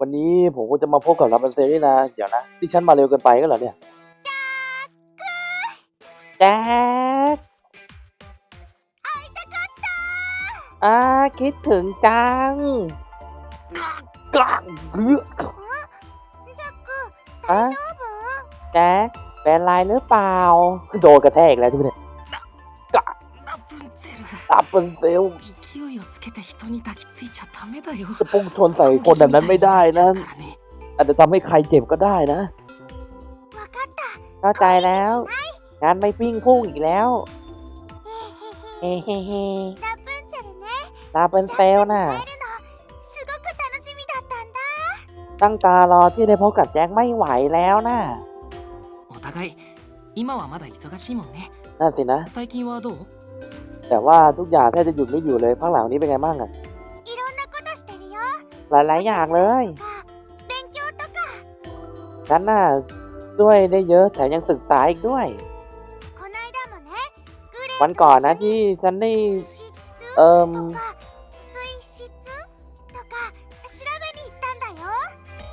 วันนี้ผมก็จะมาพบกับรับันเซนี่นะ เดี๋ยวนะที่ฉันมาเร็วเกินไปก็เหรอเนี่ยแจ็คอ่าคิดถึงจังกลักเลือกอะแจ็คเป็นไรหรือเปล่า โดนกระแทกแล้วใช่ไหมเนี่ยดับเบิลเซล 勢いをつけて人に抱きついちゃダメだよ จะพุ่งชนใส่คนแบบนั้นไม่ได้นะ อาจจะทำให้ใครเจ็บก็ได้นะ わかった เข้าใจแล้วงานไม่ปิ้งพุ่งอีกแล้ว へへへ เฮ้เฮ้เฮ้ ラプンツェルね ลาบันเซลน่ะ 会えるのすごく楽しみだったんだ ตั้งตารอที่ได้พบกับแจ็คไม่ไหวแล้วนะ お互い今はまだ忙しいもんね นั่นสินะ 最近はどう แต่ว่าทุกอย่างแทบจะหยุดไม่อยู่เลยภาคหลังนี้เป็นไงบ้างอะหลายหลายอย่างเลยฉันน่ะด้วยได้เยอะแถมยังศึกษาอีกด้วย วันก่อนนะที่ฉันได้เอิม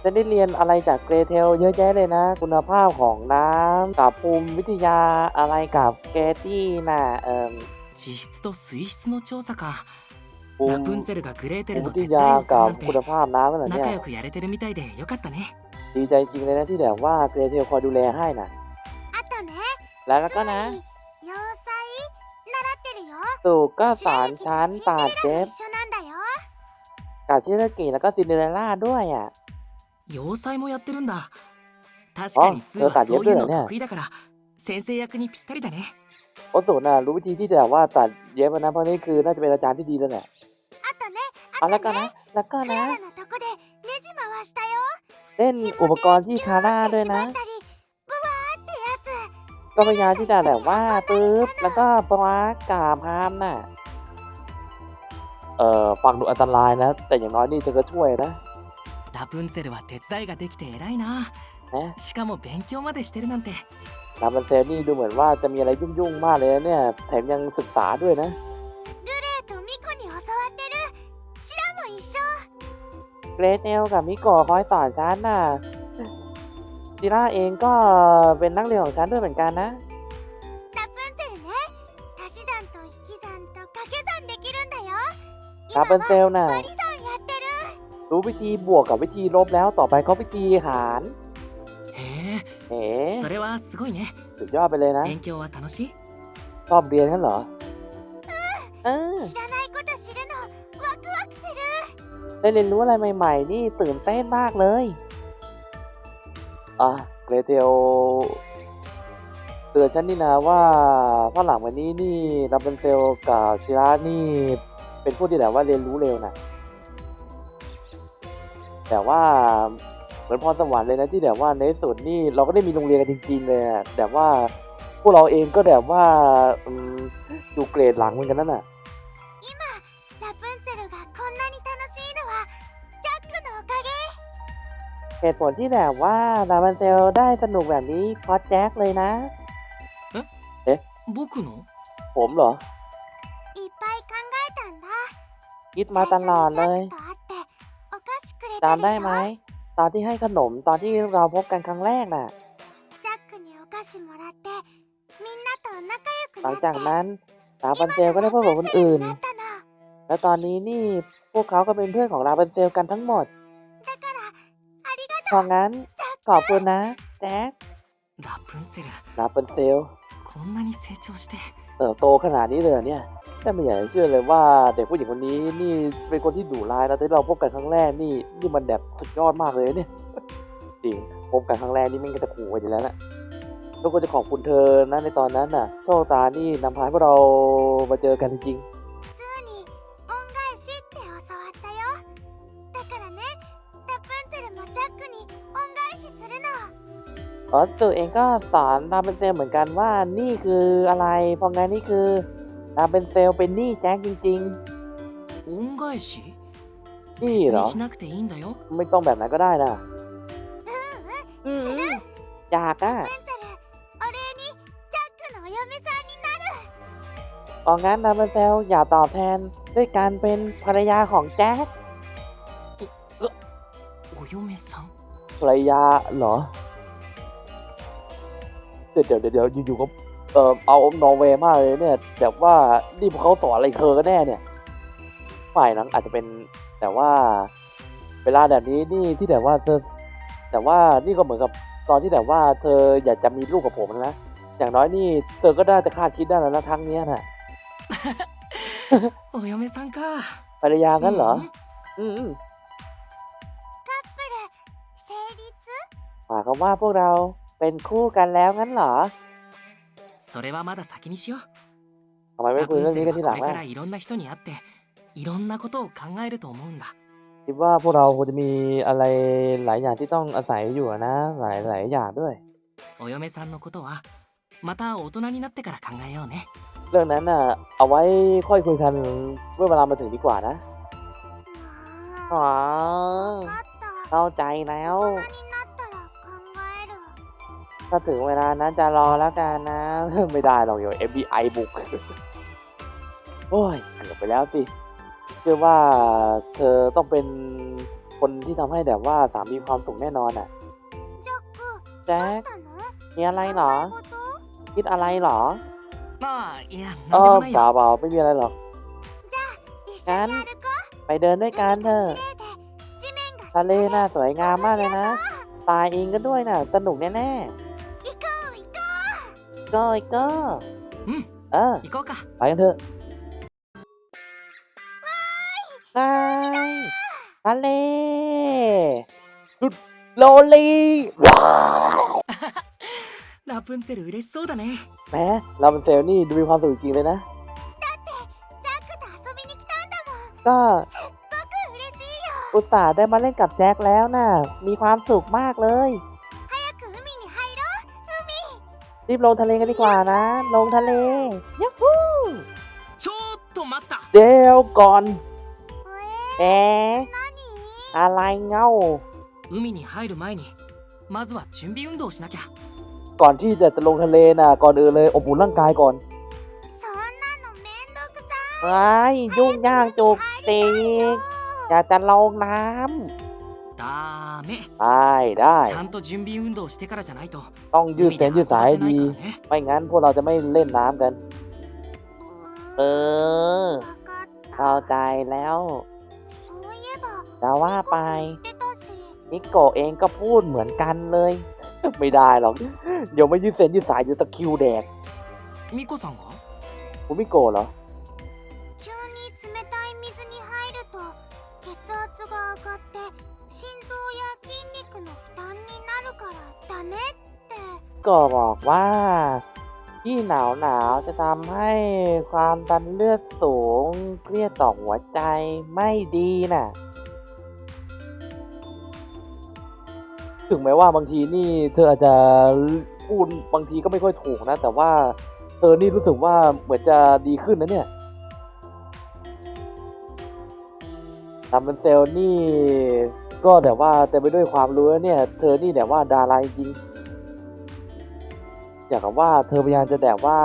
ฉันได้เรียนอะไรจากเกรเทลเยอะแยะเลยนะ คุณภาพของน้ำกับภูมิวิทยาอะไรกับเกตี้นะเอ่ม 地質と水質の調査か ภู ラ มิ プンツェルがグレーテ ภู ル มิ の วิ 手 ท 伝い ยา をする กับ なんて คุณภาพน้ำนั่นแหละเนี่ย 仲良くやれてるみたいでよかったね ดีใจจริงเลยนะที่แบบว่าเกรเทลคอยดูแลให้น่ะ あとね แล้วก็นะ 要塞習ってるよ สุกก็สอนฉันตัดเจฟ 一緒なんだよ กับชิรากิแล้วก็ซินเดอเรลล่าด้วยอ่ะ 要塞もやってるんだ確かにあ2はそういうのそうだよね得意だから先生役にぴったりだね โอสุน่ะรู้วิธีที่จะแบบว่าตัดเย็บนะเพราะนี่คือน่าจะเป็นอาจารย์ที่ดีแล้วแหละ あとね เอา あ แล้ว と ก็ ね นะ แล้วก็ ク นะ ララのとこでネジ回したよ เล่นอุปกรณ์ที่คาร่าด้วยนะ 縛ったりブワーってやつ ก็พยายามที่จะแบบว่าปึ๊บแล้วก็ประมาณกาพามน่ะ เอ่อฟังดูอันตรายนะ แต่อย่างน้อยนี่เธอก็ช่วยนะ ラプンツェルは手伝いができて偉いな นะ しかも勉強までしてるなんて ลาบันเซลนี่ดูเหมือนว่าจะมีอะไรยุ่งๆมากเลยนะเนี่ย แถมยังศึกษาด้วยนะเกรดเอลกับมิโกคอยสอนฉันน่ะซิร่าเองก็เป็นนักเรียนของฉันด้วยเหมือนกันนะลาบันเซลน่ะรู้วิธีบวกกับวิธีลบแล้วต่อไปก็วิธีหาร เอ๋ えそれはすごいね สุดยอดไปเลยนะ 勉強は楽しい ชอบเรียนกันเหรอ เออ 知らないこと知るのワクワクする ได้เรียนรู้อะไรใหม่ ๆ นี่ตื่นเต้นมากเลย อ่ะเกรเทลเตือนฉันนี่นะว่าฝรั่งวันนี้นี่ดับเบิลเซลกับชิระนี่ เป็นผู้ที่แบบว่าเรียนรู้เร็วนะแต่ว่าเห มือนพรสวรรค์เลยนะที่แบบว่าในที่สุดนี่เราก็ได้มีโรงเรียนกันจริงๆเลยอะแต่ว่าพวกเราเองก็แบบว่าอืมอยู่เกรดหลังเหมือนกันนั่นน่ะ 今ラプンツェルがこんなに楽しいのはジャックのおかげ เหตุผลที่แบบว่าดาบันเซลได้สนุกแบบนี้เพราะแจ็คเลยนะ 僕の ผมเหรอ いっぱい考えたんだ คิดมาตลอดเลย 最初にジャックと会ってお菓子くれた จำ で ได้ し ไหม ょ ตอนที่ให้ขนมตอนที่เราพบกันครั้งแรกน่ะ หลังจากนั้นลาบันเซลก็ได้เพื่อนคนอื่น และตอนนี้นี่พวกเขาก็เป็นเพื่อนของลาบันเซลกันทั้งหมดพราะงั้นขอบคุณนะแจ็คลาบันเซลลาบันเซลเติบโตขนาดนี้เลยเนี่ย แต่ไม่อยากเชื่อเลยว่าเด็กผู้หญิงคนนี้นี่เป็นคนที่ดุร้ายนะที่เราพบกันครั้งแรกนี่นี่มันแบบสุดยอดมากเลยเนี่ยจริงพบกันครั้งแรกนี่มันก็จะขู่กัอยู่แล้วนะทุกคนจะขอบคุณเธอนะในตอนนั้นน่ะโชคตานี่นำพาพวกเรามาเจอกันจริงออสสื่เองก็สอนราเป็นเซนเหมือนกันว่านี่คืออะไร พองานนี่คือ ดาเบนเซลเป็นหนี้แจ็คจริง 恩返し ๆ 別 นี่เหรอ にしなくていいんだよ ไม่ต้องแบบนั้นก็ได้นะ うんうん อืมอยากอะ ラプンツェルお礼にジャックのお嫁さんになる เพราะงั้นดาเบนเซลอย่าตอบแทนด้วยการเป็นภรรยาของแจ็ค お 嫁さん ภรรยาเหรอ เดี๋ยวเดี๋ยวเดี๋ยวอยู่ๆก็ เออเอาอมนอร์เวย์มากเลยเนี่ยแต่ว่านี่พวกเขาสอนอะไรเธอก็แน่เนี่ยฝ่ายนั้นอาจจะเป็นแต่ว่าเวลาแบบนี้นี่ที่แต่ว่าเธอแต่ว่านี่ก็เหมือนกับตอนที่แต่ว่าเธออยากจะมีลูกกับผมนะอย่างน้อยนี่เธอก็ได้แต่คาดคิดได้แล้วนะครั้งนี้ยน่ะโอ้ยไม่สังค่ะภรรยากันเหรอ อืมหมายความว่าพวกเราเป็นคู่กันแล้วงั้นเหรอ それはまだ先にしよう ทำไมไม่ ラ คุย プン เรื่อง ツェ นี้ ル กัน は ทีหลั こ ง れか ล่ะ らいろんな人に会っていろんなことを考えると思うんだ คิดว่าพวกเราควรจะมีอะไรหลายอย่างที่ต้องอาศัยอยู่อะนะ หลายหลายอย่างด้วย お嫁さんのことはまた大人になってから考えようね เรื่องนั้นน่ะ เอาไว้ค่อยคุยกันเมื่อเวลามาถึงดีกว่านะ あ อ๋อ ー分かった เข้าใจแล้ว 大人になったら考える ถ้าถึงเวลานั้จะรอแล้วกันนะ ไม่ได้หรอกเดี๋ยว FBI บุก โอ้ยเกือบไปแล้วสิเชื่อว่าเธอต้องเป็นคนที่ทำให้แบบว่าสามีความสุขแน่นอนอะ แจ็คมีอะไรเหรอ คิดอะไรเหรเออเปล่าเปล่าไม่มีอะไรหรอกงั้นไปเดินด้วยกันเถอะทะเลน่าสวยงามมากเลยนะตายเองกันด้วยนะ่ะ สนุกแน่ ๆ ก้อีก้ออืมเอออีกก็ไปกันเถอะไปทะเลจุดโลลีลาเพื่อนเซลได้สู้แต่เนะแม่ลาเพื่อนเซลนี่ดูมีความสุขจริงเลยนะก็อุตส่าห์ได้มาเล่นกับแจ็คแล้วน่ะ มีความสุขมากเลย รีบลงทะเลกันดีกว่านะ ลงทะเลยัฮูเดี๋ยวก่อนเอ๊ะอะไรเงาก่อนที่จะจะลงทะเลนะก่อนอื่นเลยอบอุ่นร่างกายก่อนไอ้ยุ่งยากจุกติกจะจะลงน้ำ ダメำได้ได้ ちゃんと準備運動してからじゃないと ต้องยืด 海 เส้ で น 遊 ยืด ば สาย せない ดี からね ไม่งั้นพวกเราจะไม่เล่นน้ำกัน เออ わかった เข้าใจแล้ว そういえば แต่ว่าไป 言ってたし นิโกะเองก็พูดเหมือนกันเลย ไม่ได้หรอก เดี๋ยวไม่ยืดเส้นยืดสายอยู่ตะคริวแดก ミコさんが คุณมิโกะเหรอ からダメって ก็บอกว่าที่หนาวหนาวๆจะทำให้ความดันเลือดสูง เครียดต่อหัวใจไม่ดีน่ะ ถึงแม้ว่าบางทีนี่เธออาจจะพูดบางทีก็ไม่ค่อยถูกนะ แต่ว่าเธอนี่รู้สึกว่าเหมือนจะดีขึ้นนะเนี่ยทำเป็นเซลล์นี่ ก็แต่ว่าแต่ไปด้วยความรู้เนี่ย เธอนี่แต่ว่าดาราจริงอยากว่าเธอพยายามจะแต่ว่า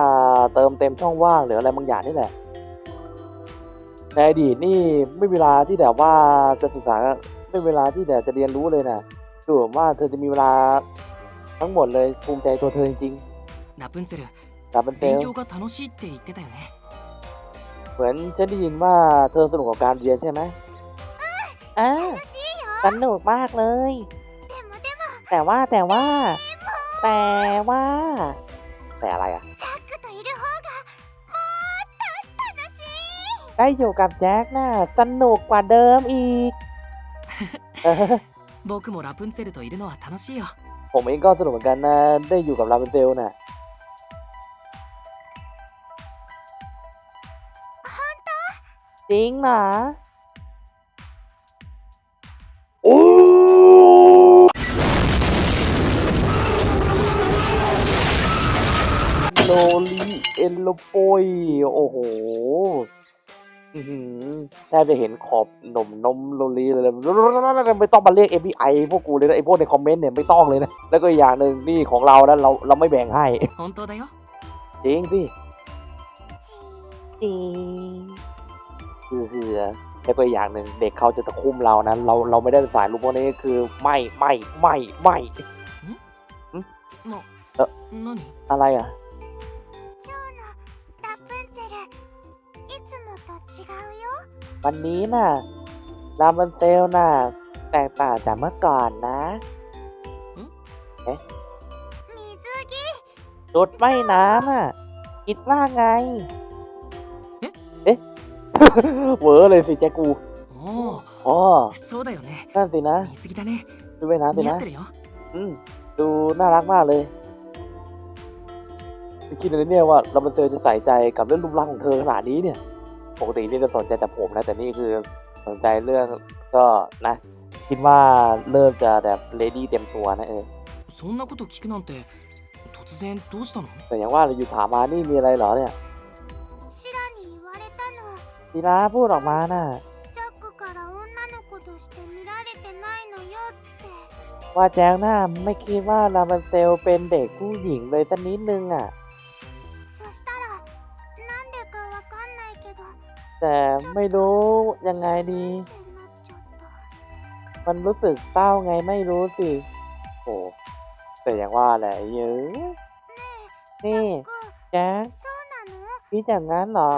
เติมเต็มช่องว่างหรืออะไรบางอย่างนี่แหละในอดีตนี่ไม่เวลาที่แต่ว่าจะศึกษาไม่เวลาที่แต่จะเรียนรู้เลยนะดูเหว่าเธอจะมีเวลาทั้งหมดเลยภูมิใจตัวเธอจริงๆนับเป็นเซลนับเป็นเซลเหมือนฉันได้ยินว่าเธอสนุกกับการเรียนใช่ไหมอ่า สนุกมากเลย でもでも แต่ว่าแต่ว่า แต่ว่า แต่อะไรอ่ะ ジャックといる方がもっと楽しい ได้อยู่กับแจ็คน่ะสนุกกว่าเดิมอีก เออ 僕もラプンツェルといるのは楽しいよ ผมเองก็สนุกเหมือนกันนะ ได้อยู่กับลาเวนเซลน่ะ จริงเหรอ โลลิเอ็โลโปยโอ้โหแทบจะเห็นขอบนมนมโลลีเลยไม่ต้องมาเรียก MPI พวกกูเลยนะไอพวกในคอมเมนต์เนี่ยไม่ต้องเลยนะ แล้วก็อย่างหนึ่งนี่ของเรานะเราเราไม่แบ่งให้จริงพี่จริงคือคือแล้วก็อย่างหนึ่งเด็กเขาจะตะคุ้มเรานะเราเราไม่ได้สายรู้พวกนี้คือไม่ไม่ไม่ไม่เอออะไรอะ วันนี้น่ะรามบันเซลน่ะ แตกต่างจากเมื่อก่อนนะ 水着 จุดไม่น้ำอ่ะ คิดว่าไง เอ๊ะ เอ๊ะ เวอร์เลยสิแจกู お อ๋อ おそうだよね นั่นสินะ 水着だね ดูไปน้ำสิ 似合 นะ ってるよ อืม ดูน่ารักมากเลยไม่คิดเลยเนี่ยว่าเราบันเซลจะใส่ใจกับเรื่องรูปร่างของเธอขนาดนี้เนี่ย ปกตินี่จะสนใจแต่ผมนะ แต่นี่คือสนใจเรื่องก็นะ คิดว่าเริ่มจะแบบเลดี้เต็มตัวนะเออ そんなこと聞くなんて突然どうしたの แต่อย่างว่าเราอยู่ถามมานี่มีอะไรเหรอเนี่ย シラに言われたの ทีนะพูดออกมาน่ะ ジャックから女の子として見られてないのよって ว่าแจ้งหน้าไม่คิดว่าลาบันเซลเป็นเด็กผู้หญิงเลยสักนิดนึงอ่ะ แต่ไม่รู้ยังไงดี มันรู้สึกเศร้าไงไม่รู้สิโอ้แต่อย่างว่าแหละเยอะนี่แจ๊คพี่อย่างนั้นเหรอ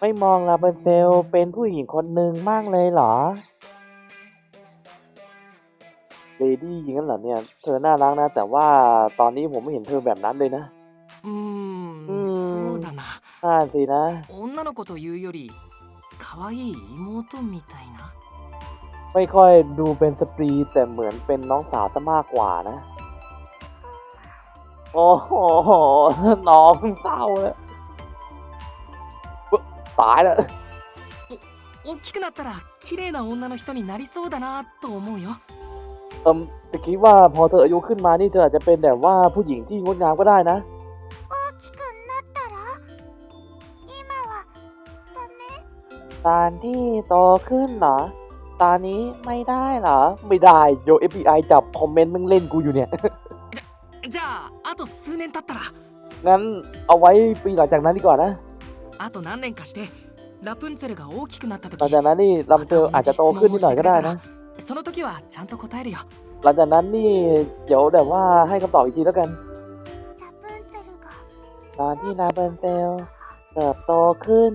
ไม่มองลาเปนเซลเป็นผู้หญิงคนหนึ่งมากเลยเหรอเลดี้อย่างนั้นเหรอเนี่ย เธอน่ารักนะ แต่ว่าตอนนี้ผมไม่เห็นเธอแบบนั้นเลยนะ うーんうーんそうだな น่าสินะ 女の子というより可愛い妹みたいな ไม่ค่อยดูเป็นสตรีแต่เหมือนเป็นน้องสาวซะมากกว่านะ โอ้โห น้องเศร้าแล้วตายแล้ว 大きくなったら綺麗な女の人になりそうだなと思うよ เอิมแต่คิดว่าพอเธออายุขึ้นมานี่เธออาจจะเป็นแบบว่าผู้หญิงที่งดงามก็ได้นะ ตอนที่โตขึ้นเหรอ ตอนนี้ไม่ได้เหรอ ไม่ได้โย FBI จับคอมเมนต์มึงเล่นกูอยู่เนี่ย じゃああと数年経ったら งั้นเอาไว้ปีหลังจากนั้นดีกว่านะ あと何年かしてラプンツェルが大きくなった時 หลังจากนั้นนี่ลำเธออาจจะโตขึ้นนิดหน่อยก็ได้นะ その時はちゃんと答えるよ หลังจากนั้นนี่เดี๋ยวแบบว่าให้คำตอบอีกทีแล้วกัน ラプンツェルが ตอนที่นาเบนเซลเติบโตขึ้น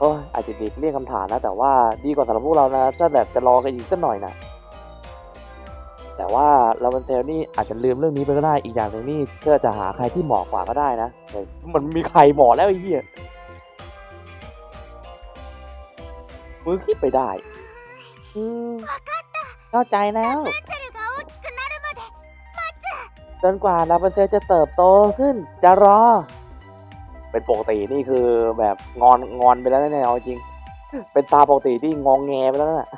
โอ้ยอาจจะเด็กเรียกคำถามนะ แต่ว่าดีกว่าสำหรับพวกเรานะถ้าแบบจะรอกันอีกสักหน่อยนะแต่ว่าลาวันเซลนี่อาจจะลืมเรื่องนี้ไปก็ได้อีกอย่างหนึ่งนี่เธอจะหาใครที่เหมาะกว่าก็ได้นะมันมีใครเหมาะแล้วไอ้เหี้ยมึงคิดไปได้เข้าใจแล้วจนกว่าลาวันเซลจะเติบโตขึ้นจะรอ เป็นปกตินี่คือแบบงอนงอนไปแล้วแน่ยเอาจริง เป็นตาปกติที่งองแงไปแล้วน่ะ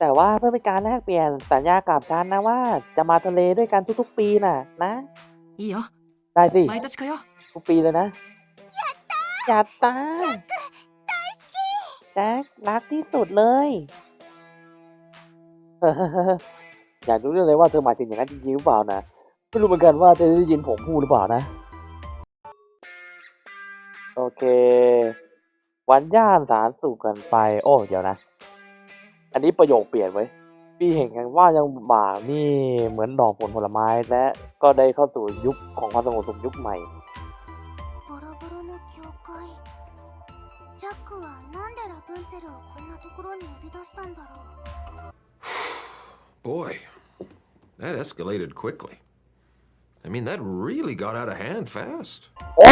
แต่ว่าเพื่อเป็นการแลกเปลี่ยนสัญญากับฉันนะว่า จะมาทะเลด้วยกันทุกๆ ปีน่ะ นะได้สิทุกปีเลยนะอย่าตาแจ็ครักที่สุดเลย อยากรู้เรื่องเลยว่าเธอหมายถึงอย่างนั้นจริงๆหรือเปล่านะไม่รู้เหมือนกันว่าเธอได้ยินผมพูดหรือเปล่านะ โอเค วันย่านสารสู่กันไป โอ้ เดี๋ยวนะ อันนี้ประโยคเปลี่ยนไว้ยปีแห่งการว่ายังบ่ากนี่เหมือนดอกผลผลไม้ และก็ได้เข้าสู่ยุคของความสงบสุขยุคใหม่ ボロボロの教会ジャックはなんでラプンツェルをこんなところに呼び出したんだろう Boy, that escalated quickly. I mean, that really got out of hand fast. โอ้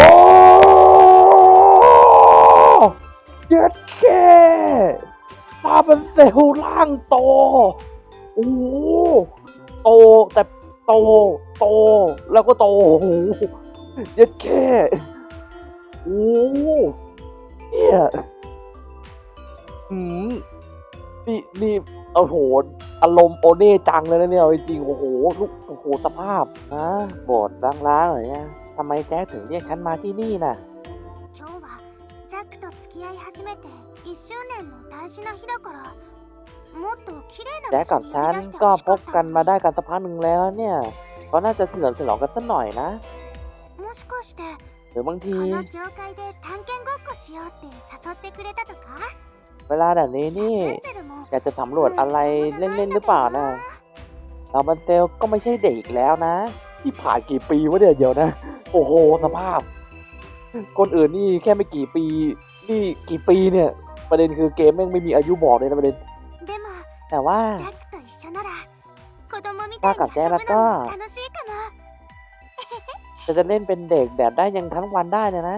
เย็ดแค่มาเป็นเซลล์ร่างโต โอ้โตแต่โต โต แล้วก็โต โอ้โหเย็ดแค่โอ้เนี่ยอืม นี่นี่โอ้โห อารมณ์โอเน่จังเลยนะเนี่ยเอาจริงๆโอ้โหลูกโอ้โหสภาพนะบอดล้างๆหน่อยนะทำไมแจ๊คถึงเรียกฉันมาที่นี่น่ะ 今日はジャックと付き合い始めて1周年の大事な日だから もっと綺麗な แจ็ค 場 กั 所 บ に ฉั 呼 น び出して ก็ ほし พ か บ った กัน の มา に ได้กันสักพักหนึ่งแล้วเนี่ยก็น่าจะเฉลิมฉลองกันสักหน่อยนะ もしかして หรือบาง こ ที の教会で探検ごっこしようって誘ってくれたとか เวลาแบบนี้นี่ ラプンツェルも อยากจะสำรวจอะไรเล่นๆหรือเปล่านะลาบันเซลก็ไม่ใช่เด็กอีกแล้วนะ ที่ผ่านกี่ปีวะเนี่ยเดี๋ยวนะ โอ้โหสภาพ คนอื่นนี่แค่ไม่กี่ปี นี่กี่ปีเนี่ย ประเด็นคือเกมแม่งไม่มีอายุบอกเลยนะประเด็น でも แต่ว่า ジャックと一緒なら子供みたいに ถ้ากับแจ๊ค 遊 แล้ว ぶ ก็ のも楽しいかも จะจะเล่นเป็นเด็กแบบได้ยังทั้งวันได้เนี่ยนะ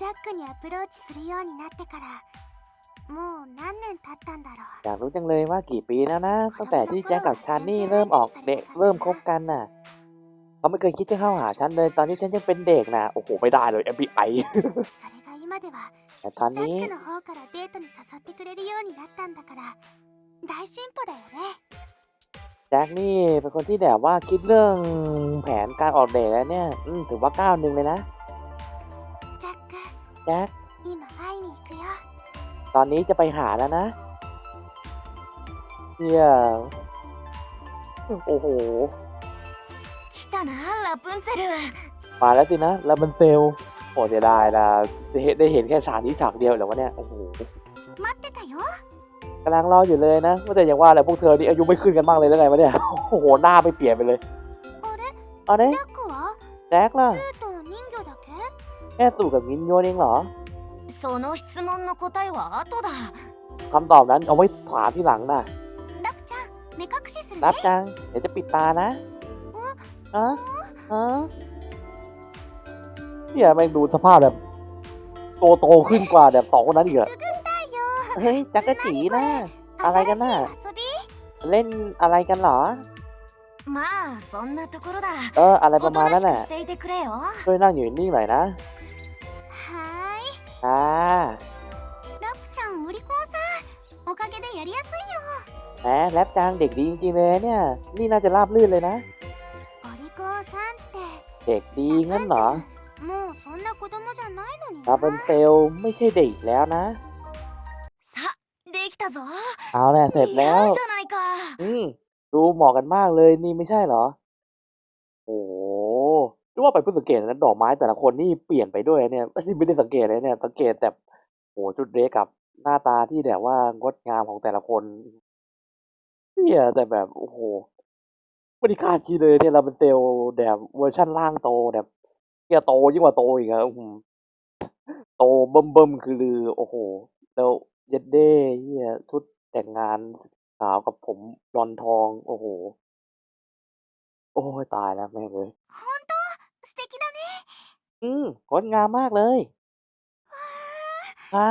ジャックにアプローチするようになってから もう何年経ったんだろう อยากรู้จังเลยว่ากี่ปีแล้วนะตั้งแต่ที่แจ๊คกับชันนี่เริ่มออกเด็กเริ่มคบกันน่ะเขาไม่เคยคิดจะเข้าหาฉันเลยตอนที่ฉันยังเป็นเด็กนะโอ้โหไม่ได้เลย FBI それが今では แต่ตอน ジャ นี้ ックの方からデートに誘ってくれるようになったんだから大進歩だよね แจ็คนี่เป็นคนที่แบบว่าคิดเรื่องแผนการออกเดทแล้วเนี่ย อืมถือว่าก้าวหนึ่งเลยนะ ジャック แจ็ค 今会いに行くよ ตอนนี้จะไปหาแล้วนะเยี่ยโอ้โหมาแล้วสินะลาบันเซลโอ้จะไยดายนะเห็นได้เห็นแค่ฉากนี้ฉากเดียวแล้ววะเนี่ยโอ้โหกำลังรออยู่เลยนะว่าแต่อย่างว่าแหละพวกเธอนี่อายุไม่ขึ้นกันบ้างเลยแล้วไงวะเนี่ยโอ้โหหน้าไปเปลี่ยนไปเลยเอาเนี่ยแจ็คล่ะแค่สู่กับมินโยนเองเหรอ その質問の答えは後だ คำตอบนั้นเอาไว้ถามที่หลังนะ ラプちゃん目隠しする รั ね บจัง เดี๋ยวจะปิดตานะฮะฮะเนี่ยแม่งดูสภาพแบบโตโตขึ้นกว่าแบบสองคนนั้นอีกอะ くぐったいよ เฮ้ยจักรจีนะ อะไรกันน่ะ 新しい遊び เล่นอะไรกันเหรอ まあそんなところだ เออ อะไรป お ระ と มาณ な นั้น し แห く ละ していてくれよ ช่วยนั่งอยู่นิ่งๆหน่อยนะ はーい อ่า ラプちゃんお利口さんおかげでやりやすいよ แหมแรปจังเด็กดีจริงๆเลยเนี่ย นี่น่าจะราบลื่นเลยนะ お利口さんって เด็กดีงั้นเหรอ もうそんな子供じゃないのに ลาเบนเซลไม่ใช่เด็กอีกแล้วนะ さできたぞ เอาแหละเสร็จแล้ว 似合うじゃないか อืมดูเหมาะกันมากเลยนี่ไม่ใช่เหรอ โอ้โห รู้ว่าไปเพิ่งสังเกตนะดอกไม้แต่ละคนนี่เปลี่ยนไปด้วยเนี่ยไม่ได้สังเกตเลยเนี่ย สังเกตแต่โอ้ชุดเรกับหน้าตาที่แบบว่างดงามของแต่ละคนเนี่ยแต่แบบโอ้โหไม่ได้คาดคิดเลยเนี่ยเราเป็นเซลล์แบบเวอร์ชั่นล่างโตแบบเนี่ยโตยิ่งกว่าโตอีกอะโตเบิ่มเบิ่มคือลือ โอ้โห แล้วเย็ดเด้เนี่ยชุดแต่งงานสาวกับผมรอนทอง โอ้โห โอ้ยตายแล้วแม่เลย 敵だね อืมงดงามมากเลยอ่า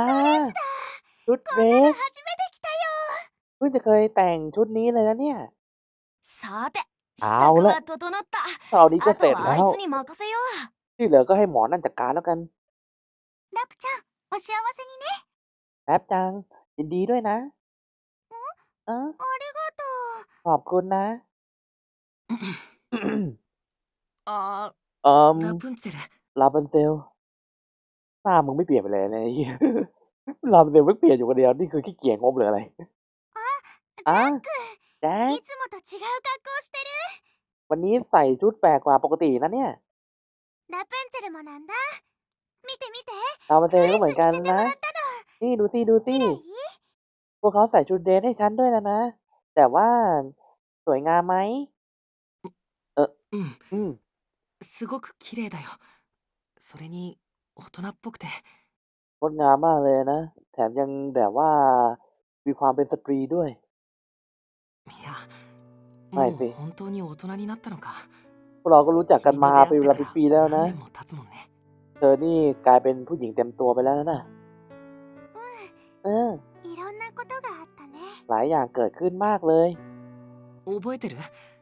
ชุดเดรส 初めて来たよ เพิ่งจะเคยแต่งชุดนี้เลยนะเนี่ย さて支あ度おらは整った คราวนี้ก็ あ เสร็ と จ は แล้ あいう つに任せよう ที่เหลือก็ให้หมอนั่นจัดการแล้วกัน ラプちゃんお幸せにね แป๊บจัง ยินดีด้วยนะเออ ありがとう ขอบคุณนะ あ เอ่อ ーラプンツェル ลาเบนเซลหน้ามึงไม่เปลี่ยนไปเลยนะไอ้เหี้ย ลาเบนเซลไม่เปลี่ยนอยู่คนเดียว นี่คือขี้เกียจงบหรืออะไร อ่ะแจ๊ค いつもと違う格好してる วันนี้ใส่ชุดแปลกกว่าปกตินะเนี่ย ラプンツェルもなんだ見て見て ลาเบนเซลก็เหมือนกัน 着せても นะ らったの นี่ดูสิดูสิ 綺麗 พวกเขาใส่ชุดเดรสให้ฉันด้วยนะนะ แต่ว่าสวยงามไหม うん อืม すごく綺麗だよそれに大人っぽくて งดงามมากเลยนะ แถมยังแบบว่ามีความเป็นสตรีด้วย いやはいもう本当に大人になったのか พวกเราก็รู้จักกัน 君 มา と เป็น 出 เว 会 ลา ってから ปีๆแล้วนะ 何年も経つもんね เธอนี่กลายเป็นผู้หญิงเต็มตัวไปแล้วนะ เออ いろんなことがあったね หลายอย่างเกิดขึ้นมากเลย 覚えてる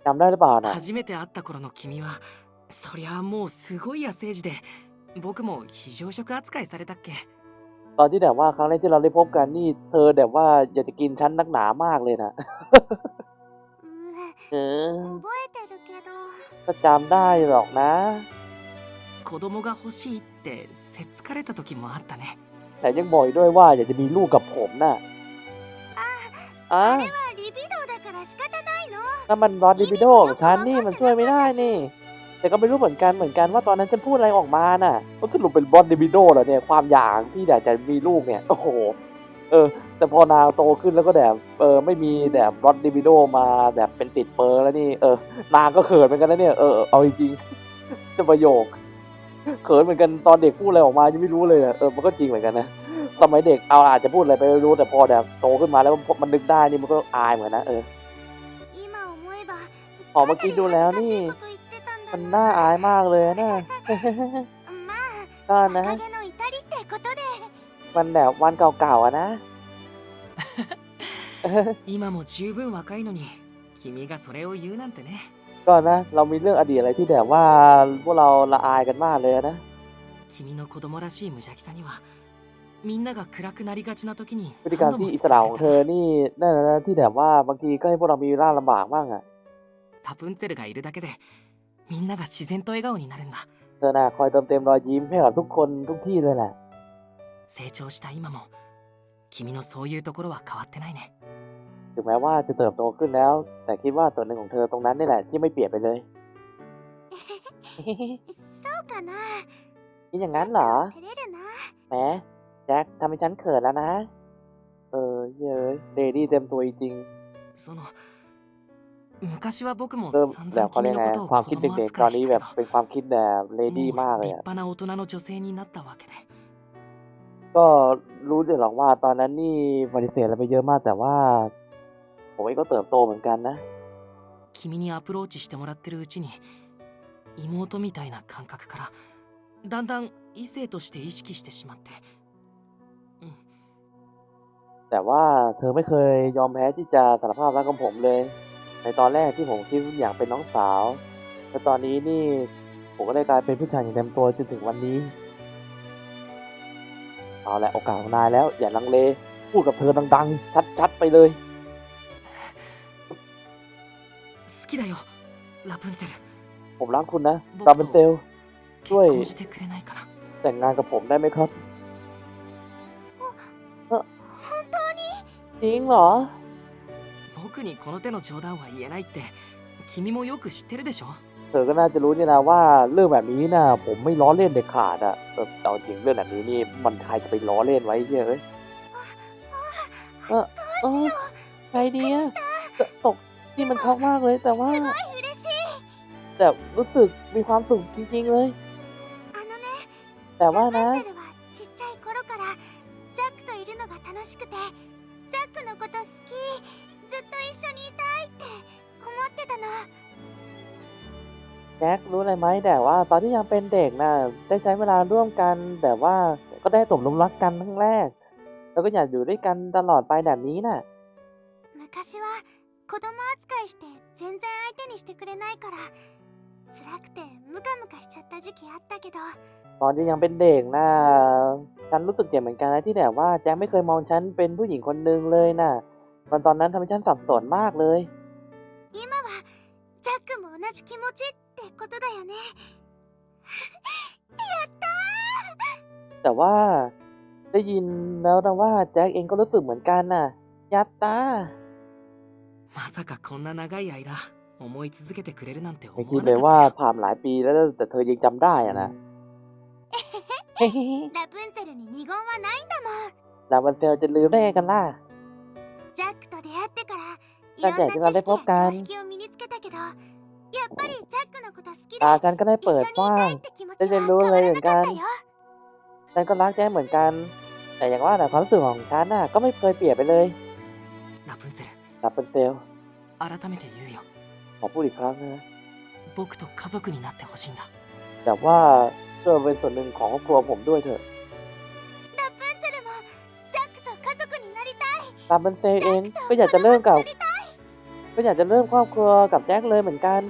จำได้หรือเปล่านะ 初めて会った頃の君は そりゃもうすごい野生児で僕も非常食扱いされたっけ ตอนที่แบบว่าครั้งแรกที่เราได้พบกันนี่ เธอแบบว่าอยากจะกินฉันนักหนามากเลยนะ う เออ 覚えてるけど ก็จำได้หรอกนะ 子供が欲しいってせっつかれた時もあったね แต่ยังบอกอีกด้วยว่าอยากจะมีลูกกับผมน่ะ あ อ่ะ あれはリビドーだから仕方ないの นั่นมันรอดดิบิโดของฉันนี่มันช่วยไม่ได้นี่ แต่ก็ไม่รู้เหมือนกันเหมือนกันว่าตอนนั้นฉันพูดอะไรออกมาน่ะก็สรุปเป็นบอลเดบิโดเหรอเนี่ยความอยากที่อยากจะมีลูกเนี่ยโอ้โหเออ แต่พอนาโตขึ้นแล้วก็แบบเออไม่มีแบบบอลเดบิโดมาแบบเป็นติดเปอร์แล้วนี่เออนางก็เขินเหมือนกันนะเนี่ยเออเอาจริงจะประโยคเขินเหมือนกันตอนเด็กพูดอะไรออกมายังไม่รู้เลยเออมันก็จริงเหมือนกันนะสมัยเด็กเอาอาจจะพูดอะไรไปรู้แต่พอแบบโตขึ้นมาแล้วมันนึกได้นี่มันก็อายเหมือนนะเออออเมื่อกี้ดูแล้วนี่ มันน่าอายมากเลยนะ ま ก็ あ นะ 若気の至りってことで มันแบบวันเก่าๆอะนะ 今も十分若いのに君がそれを言うなんてね ก็นะ เรามีเรื่องอดีตอะไรที่แบบว่าพวกเราละอายกันมากเลยนะ 君の子供らしい無邪気さにはみんなが暗くなりがちな時に พฤติกรรม 何度 ที่ も อิส 救 ระ わ ของ れ เธ た อนี่นั่นนะที่แบบว่าบางทีก็ให้พวกเรามีร่างลำบากบ้างอะ ラプンツェルがいるだけで みんなが自然と笑顔になるんだ เธอน่ะคอยเติมเต็มรอยยิ้มให้กับทุกคนทุกที่เลยแหละ 成長した今も君のそういうところは変わってないね ถึงแม้ว่าจะเติบโตขึ้นแล้ว แต่คิดว่าส่วนหนึ่งของเธอตรงนั้นนี่แหละที่ไม่เปลี่ยนไปเลย そうかな คิดอย่างนั้นเหรอ 照れるな แหมแจ็คทำให้ฉันเขินแล้วนะ เออเย้ยเดดี้เต็มตัวจริง その 昔は僕も เริ่ม 散 แบบ 々 เขา 君 เรียก の ไง ことを ความ 子 คิด 供 เด็กๆ ตอ 扱 น い นี้ し แบ た บ けど เป็นความคิดแบบเลดี้ も มาก う เลย 立 อะ 派な大人の女性になったわけで ก็รู้ด้วยหรอกว่าตอนนั้นนี่ปฏิเสธอะไรไปเยอะมาก แต่ว่า ผมเองก็เติบโตเหมือนกันนะ 君にアプローチしてもらってるうちに妹みたいな感覚からだんだん異性として意識してしまって แต่ว่าเธอไม่เคยยอมแพ้ที่จะสารภาพรักกับผมเลย ในตอนแรกที่ผมคิดอยากเป็นน้องสาว แต่ตอนนี้นี่ผมก็ได้กลายเป็นผู้ชายอย่างเต็มตัวจนถึงวันนี้ เอาละโอกาสของนายแล้ว อย่าลังเล พูดกับเธอดังๆ ชัดๆไปเลย 好きだよラプンツェル ผมรักคุณนะ 僕 ราบันเซล 結 ช่วย 婚してくれないかな แต่งงานกับผมได้ไหมครับ 本当に จริงเหรอ 僕にこの手の冗談は言えないって君もよく知ってるでしょ เธอก็น่าจะรู้นี่นะว่าเรื่องแบบนี้นะผมไม่ล้อเล่นเด็ดขาดอะแต่เอาจริงเรื่องแบบนี้นี่มันใครจะไปล้อเล่นไว้เหี้ยเอ้ย เออเออใครดีอะตตกที่มันช็อกมากเลย แต่ว่า すごい嬉しい แต่รู้สึกมีความสุขจริงๆเลย あのね แต่ว่า ラ นะ อะไรไหมแต่ว่า ตอนที่ยังเป็นเด็กนะได้ใช้เวลาร่วมกัน แต่ว่าก็ได้ตกหลุมรักกันครั้งแรก แล้วก็อยากอยู่ด้วยกันตลอดไปแบบนี้น่ะ 昔は子供扱いして全然相手にしてくれないから辛くてムカムカしちゃった時期あったけど ตอนที่ยังเป็นเด็กนะฉันรู้สึกเจ็บเหมือนกันนะที่แบบว่าแจ็คไม่เคยมองฉันเป็นผู้หญิงคนหนึ่งเลยน่ะมันตอนนั้นทำให้ฉันสับสนมากเลย 今はジャックも同 じ気持ちってことだよねやったー แต่ว่าได้ยินแล้วนะว่าแจ็คเองก็รู้สึกเหมือนกันน่ะ ยัตตา まさかこんな長い間思い続けてくれるなんて ไม่ 思 คิด わ เลย な ว่า かったよ ผ่านหลายปีแล้วแต่เธอยังจำได้อะนะ ラプンツェルに二言はないんだもん ลาวันเซลจะลืมได้ไงกันล่ะ ジャックと出会ってからいだってろんな知識今までや常識を身につけたけど やっぱりジャックのこと好きで ตาฉันก็ได้ 一緒 เปิด にい กว้า た ง いって気持ち ได้เรียน は รู้ 変 อะไร わら เหมื な อน か กั っ น たよ ฉันก็รักแจ็คเหมือนกัน แต่อย่างว่าแต่ความรู้สึกของฉันน่ะก็ไม่เคยเปลี่ยนไปเลย ラプンツェル ลาวันเซล 改めて言うよ ขอพูดอีกครั้งนะ 僕と家族になってほしいんだ แต่ว่าช่วยเป็นส่วนหนึ่งของครอบครัวผมด้วยเถอะ ラプンツェルもジャックと家族になりたい ลาวันเซลเอง ジャックと ก็อยากจะเริ่มกับ 子供作りたい ก็อยากจะเริ่มครอบครัวกับแจ็คเลยเหมือนกัน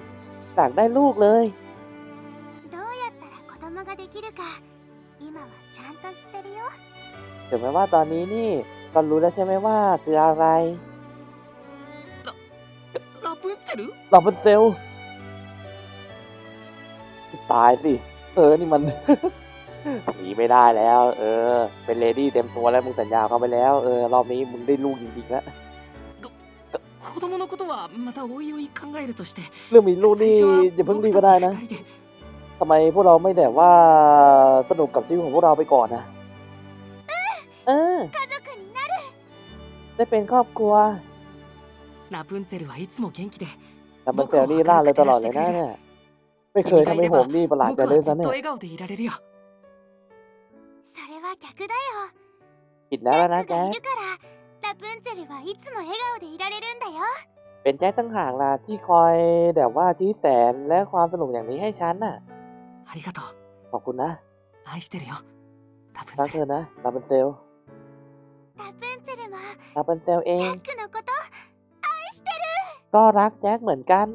อยากได้ลูกเลยถึงแม้ว่าตอนนี้นี่ก็รู้แล้วใช่ไหมว่าคืออะไรลาปุนเซลลาปุนเซลตายสิ เออ นี่มันหนีไม่ได้แล้ว เออ เป็นเลดี้เต็มตัวแล้วมึงสัญญาเขาไปแล้ว เออ รอบนี้มึงได้ลูกจริงๆแล้ว 子供のことはまたおいおい考えるとして เรื่องมีลูกนี่ 最初は อย่าเพิ่ง 僕 รีบ た ก็ได้ ち นะ 二人で ทำไมพวกเราไม่แบบว่าสนุกกับชีวิตของพวกเราไปก่อนนะเออ 家族になる ได้เป็นครอบครัว ラプンツェルはいつも元気で แต่มันเซลนี่ล่าเลยตลอดเลยนะเนี่ย ไม่เคยทำให้ผมนี่ประหลาดใจ 僕 เลย はず ซะ っ เนี่ と ย 笑顔でいられるよそれは逆だよ ผิดแล้ว ジャ นะ ックが แจ๊ค いるから ラプンツェルはいつも笑顔でいられるんだよ เป็นแจ๊คตั้งห่างล่ะที่คอยแบบว่าชี้แสนและความสนุกอย่างนี้ให้ฉันน่ะ ありがとう ขอบคุณนะ 愛してるよラプン รัก ツ เธ ェ อ ル นะลาเป็นเซล ラプンツェルも ลาเป็นเซลเอ ジ ง ャックのこと愛してる ก็รักแจ็คเหมือนกัน